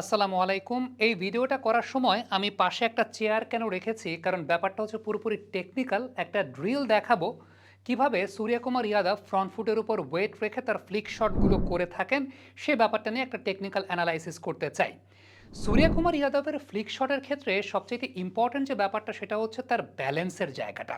আসসালামু আলাইকুম। এই ভিডিওটা করার সময় আমি পাশে একটা চেয়ার কেন রেখেছি? কারণ ব্যাপারটা হচ্ছে পুরোপুরি টেকনিক্যাল একটা ড্রিল দেখাবো কীভাবে সূর্যকুমার ইয়াদব ফ্রন্ট ফুটের উপর ওয়েট রেখে তার ফ্লিক শটগুলো করে থাকেন। সে ব্যাপারটা নিয়ে একটা টেকনিক্যাল অ্যানালাইসিস করতে চাই। সূর্যকুমার ইয়াদবের ফ্লিক শটের ক্ষেত্রে সবচেয়ে ইম্পর্টেন্ট যে ব্যাপারটা সেটা হচ্ছে তার ব্যালেন্সের জায়গাটা।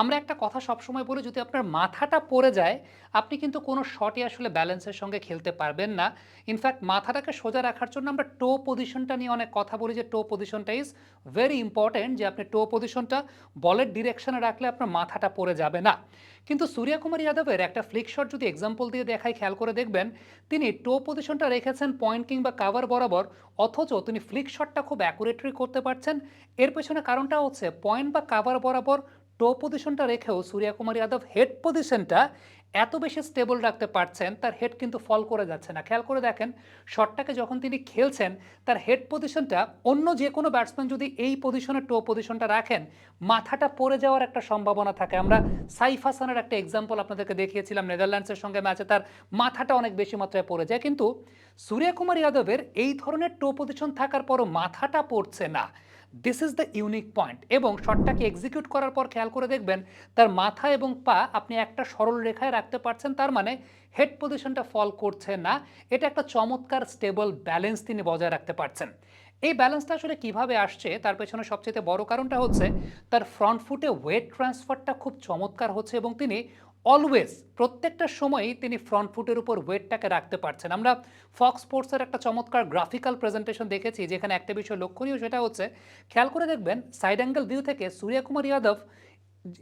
আমরা একটা কথা সবসময় বলি, যদি আপনার মাথাটা পড়ে যায়, আপনি কিন্তু কোনো শটই আসলে ব্যালেন্সের সঙ্গে খেলতে পারবেন না। ইনফ্যাক্ট মাথাটাকে সোজা রাখার জন্য আমরা টো পজিশনটা নিয়ে অনেক কথা বলি যে টো পজিশনটা ইজ ভেরি ইম্পর্টেন্ট যে আপনি টো পজিশনটা বলের ডিরেকশনে রাখলে আপনার মাথাটা পড়ে যাবে না। কিন্তু সূর্যকুমার যাদবের একটা ফ্লিক শট যদি এক্সাম্পল দিয়ে দেখাই, খেয়াল করে দেখবেন, তিনি টো পজিশনটা রেখেছেন পয়েন্ট কিংবা কাভার বরাবর, অথচ তিনি ফ্লিক শটটা খুব অ্যাকুরেটলি করতে পারছেন। এর পেছনে কারণটা হচ্ছে পয়েন্ট বা কাভার বরাবর টো পজিশনটা রেখেও সূর্যকুমার যাদব হেড পজিশনটা এত বেশি স্টেবল রাখতে পারছেন, তার হেড কিন্তু ফল করে যাচ্ছে না। খেয়াল করে দেখেন শটটাকে যখন তিনি খেলছেন, তার হেড পজিশনটা অন্য যে কোনো ব্যাটসম্যান যদি এই পজিশনে টো পজিশনটা রাখেন, মাথাটা পড়ে যাওয়ার একটা সম্ভাবনা থাকে। আমরা সাইফ হাসানের একটা এক্সাম্পল আপনাদেরকে দেখিয়েছিলাম, নেদারল্যান্ডসের সঙ্গে ম্যাচে তার মাথাটা অনেক বেশি মাত্রায় পড়ে যায়। কিন্তু সূর্যকুমার যাদবের এই ধরনের টো পজিশন থাকার পরও মাথাটা পড়ছে না। This is the unique point এবং শটটাকে এক্সিকিউট করার পর খেয়াল করে দেখবেন, তার মাথা এবং পা আপনি একটা সরল রেখায় রাখতে পারছেন, তার মানে হেড পজিশনটা ফল করছে না। এটা একটা চমৎকার স্টেবল ব্যালেন্স তিনি বজায় রাখতে পারছেন। এই ব্যালেন্সটা আসলে কীভাবে আসছে, তার পেছনে সবচেয়ে বড় কারণটা হচ্ছে, তার ফ্রন্ট ফুটে ওয়েট ট্রান্সফারটা খুব চমৎকার হচ্ছে এবং তিনি অলওয়েজ প্রত্যেকটা সময়ই তিনি ফ্রন্ট ফুটের উপর ওয়েটটাকে রাখতে পারছেন। আমরা ফক্স স্পোর্টসের একটা চমৎকার গ্রাফিক্যাল প্রেজেন্টেশন দেখেছি, যেখানে একটা বিষয় লক্ষণীয় সেটা হচ্ছে, খেয়াল করে দেখবেন সাইড অ্যাঙ্গেল ভিউ থেকে সূর্যকুমার ইয়াদব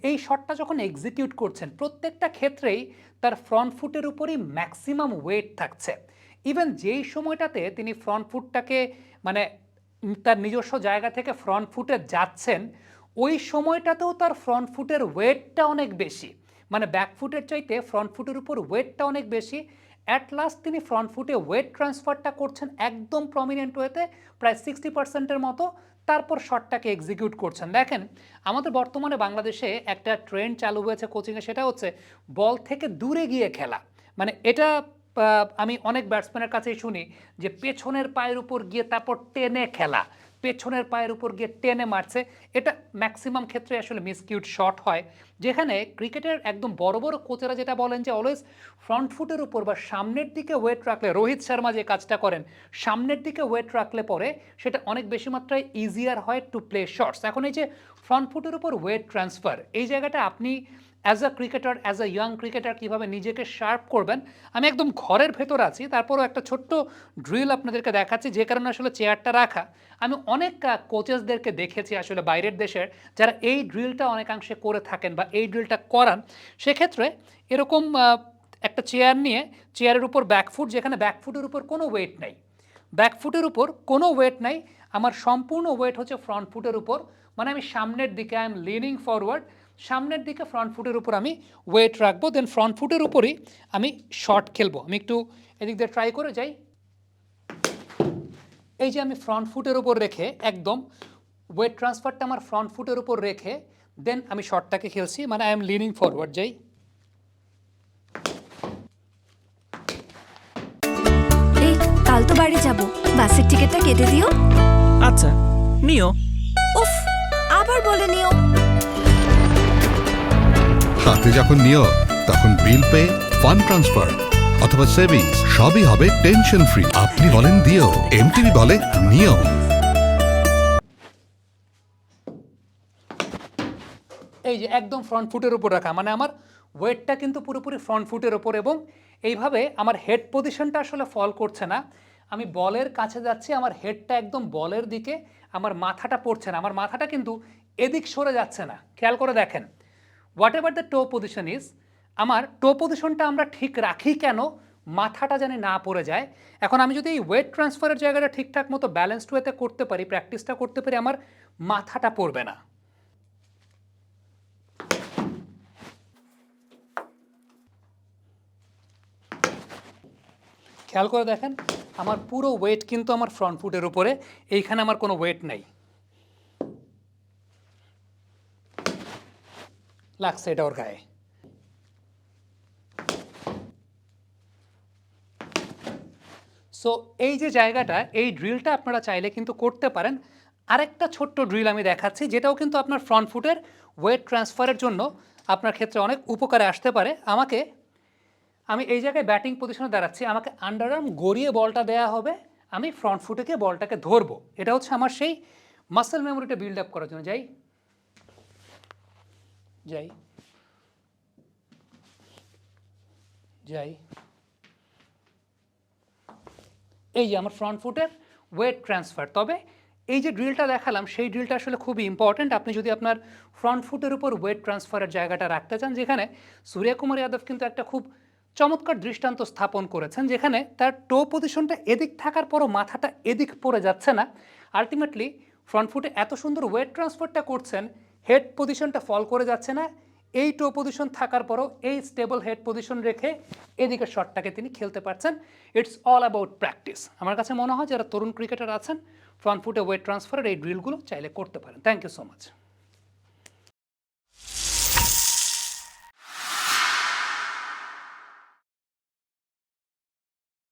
এই শটটা যখন এক্সিকিউট করছেন, প্রত্যেকটা ক্ষেত্রেই তার ফ্রন্ট ফুটের উপরই ম্যাক্সিমাম ওয়েট থাকছে। ইভেন যেই সময়টাতে তিনি ফ্রন্ট ফুটটাকে মানে তার নিজস্ব জায়গা থেকে ফ্রন্ট ফুটে যাচ্ছেন, ওই সময়টাতেও তার ফ্রন্ট ফুটের ওয়েটটা অনেক বেশি। মানে ব্যাক ফুটের চাইতে ফ্রন্ট ফুটের উপর ওয়েটটা অনেক বেশি। অ্যাট লাস্ট তিনি ফ্রন্ট ফুটে ওয়েট ট্রান্সফারটা করছেন একদম প্রমিনেন্ট ওয়েতে প্রায় সিক্সটি পার্সেন্টের মতো। তারপর শটটাকে এক্সিকিউট করছেন। দেখেন, আমাদের বর্তমানে বাংলাদেশে একটা ট্রেন্ড চালু হয়েছে কোচিংয়ে সেটা হচ্ছে বল থেকে দূরে গিয়ে খেলা। মানে এটা আমি অনেক ব্যাটসম্যানের কাছেই শুনি যে পেছনের পায়ের উপর গিয়ে তারপর টেনে খেলা। পেছনের পায়ের উপর গিয়ে টেনে মারছে। এটা ম্যাক্সিমাম ক্ষেত্রে আসলে মিসকিউট শট হয়। যেখানে ক্রিকেটের একদম বড় বড় কোচেরা যেটা বলেন যে অলওয়েজ ফ্রন্ট ফুটের উপর বা সামনের দিকে ওয়েট রাখলে, রোহিত শর্মা যে কাজটা করেন, সামনের দিকে ওয়েট রাখলে পরে সেটা অনেক বেশি মাত্রায় ইজিয়ার হয় টু প্লে শটস এখন এই যে ফ্রন্ট ফুটের উপর ওয়েট ট্রান্সফার এই জায়গাটা আপনি as a cricketer as a young cricketer কীভাবে নিজেকে শার্প করবেন? আমি একদম ঘরের ভেতর আছি, তারপরও একটা ছোট্ট ড্রিল আপনাদেরকে দেখাচ্ছি, যে কারণে আসলে চেয়ারটা রাখা। আমি অনেক কোচেসদেরকে দেখেছি আসলে বাইরের দেশের, যারা এই ড্রিলটা অনেকাংশে করে থাকেন বা এই ড্রিলটা করান। সেক্ষেত্রে এরকম একটা চেয়ার নিয়ে চেয়ারের উপর ব্যাকফুট যেখানে ব্যাকফুটের উপর কোনো ওয়েট নেই। ব্যাকফুটের উপর কোনো ওয়েট নাই। আমার সম্পূর্ণ ওয়েট হচ্ছে ফ্রন্ট ফুটের উপর। মানে আমি সামনের দিকে আই এম লিনিং ফরওয়ার্ড সামনের দিকে ফ্রন্ট ফুটের উপর আমি ওয়েট রাখব দেন ফ্রন্ট ফুটের উপরই আমি শর্ট খেলব। আমি একটু এদিক দিয়ে ট্রাই করে যাই। এই যে আমি ফ্রন্ট ফুটের উপর রেখে একদম ওয়েট ট্রান্সফারটা আমার ফ্রন্ট ফুটের উপর রেখে দেন আমি শর্টটাকে খেলছি। মানে আই এম লিনিং ফরওয়ার্ড যাই। কাল তো বাড়ি যাব। বাসের টিকিটটা কেটে দিও। আচ্ছা নিও। উফ আবার বলে নিও। হাতে যখন নিও তখন বিল পে ফান্ড ট্রান্সফার অথবা সেভিংস সবই হবে টেনশন ফ্রি। আপনি বলেন দিও এমটিভি বলে নিও। এই যে একদম ফ্রন্ট ফুটের উপর রাখা মানে আমার ওয়েটটা কিন্তু পুরোপুরি ফ্রন্ট ফুটের ওপর এবং এইভাবে আমার হেড পজিশনটা আসলে ফল করছে না। আমি বলের কাছে যাচ্ছি, আমার হেডটা একদম বলের দিকে, আমার মাথাটা পড়ছে না, আমার মাথাটা কিন্তু এদিক সরে যাচ্ছে না, খেয়াল করে দেখেন। Whatever the toe position is আমার টো পজিশনটা আমরা ঠিক রাখি কেন, মাথাটা যেন না পড়ে যায়। এখন আমি যদি এই ওয়েট ট্রান্সফারের জায়গাটা ঠিকঠাক মতো ব্যালেন্সড ওয়েতে করতে পারি প্র্যাকটিসটা করতে পারি আমার মাথাটা পড়বে না। খেয়াল করে দেখেন, আমার পুরো ওয়েট কিন্তু আমার ফ্রন্ট ফুটের উপরে, এইখানে আমার কোনো ওয়েট নেই। লাগছে এটা ওর গায়ে। সো এই যে জায়গাটা, এই ড্রিলটা আপনারা চাইলে কিন্তু করতে পারেন। আরেকটা ছোট্ট ড্রিল আমি দেখাচ্ছি, যেটাও কিন্তু আপনার ফ্রন্ট ফুটের ওয়েট ট্রান্সফারের জন্য আপনার ক্ষেত্রে অনেক উপকারে আসতে পারে। আমাকে আমি এই জায়গায় ব্যাটিং পজিশনে দাঁড়াচ্ছি। আমাকে আন্ডারআর্ম গড়িয়ে বলটা দেওয়া হবে। আমি ফ্রন্ট ফুটেকে বলটাকে ধরবো। এটা হচ্ছে আমার সেই মাসেল মেমোরিটা বিল্ড আপ করার জন্য। যাই। যাই। যাই। এই যে আমার ফ্রন্ট ফুটের ওয়েট ট্রান্সফার তবে এই যে ড্রিলটা দেখালাম, সেই ড্রিলটা আসলে খুবই ইম্পর্ট্যান্ট আপনি যদি আপনার ফ্রন্ট ফুটের উপর ওয়েট ট্রান্সফারের জায়গাটা রাখতে চান, যেখানে সূর্যকুমার যাদব কিন্তু একটা খুব চমৎকার দৃষ্টান্ত স্থাপন করেছেন, যেখানে তার টো পজিশনটা এদিক থাকার পরও মাথাটা এদিক পড়ে যাচ্ছে না। আলটিমেটলি ফ্রন্ট ফুটে এত সুন্দর ওয়েট ট্রান্সফারটা করছেন হেড পজিশনটা ফল করে যাচ্ছে না। এই টো পজিশন থাকার পরও এই স্টেবল হেড পজিশন রেখে এদিকে শটটাকে তিনি খেলতে পারছেন। ইটস অল অ্যাবাউট প্র্যাকটিস আমার কাছে মনে হয় যারা তরুণ ক্রিকেটার আছেন ফ্রন্ট ফুটে ওয়েট ট্রান্সফারের এই ড্রিলগুলো চাইলে করতে পারেন। Thank you so much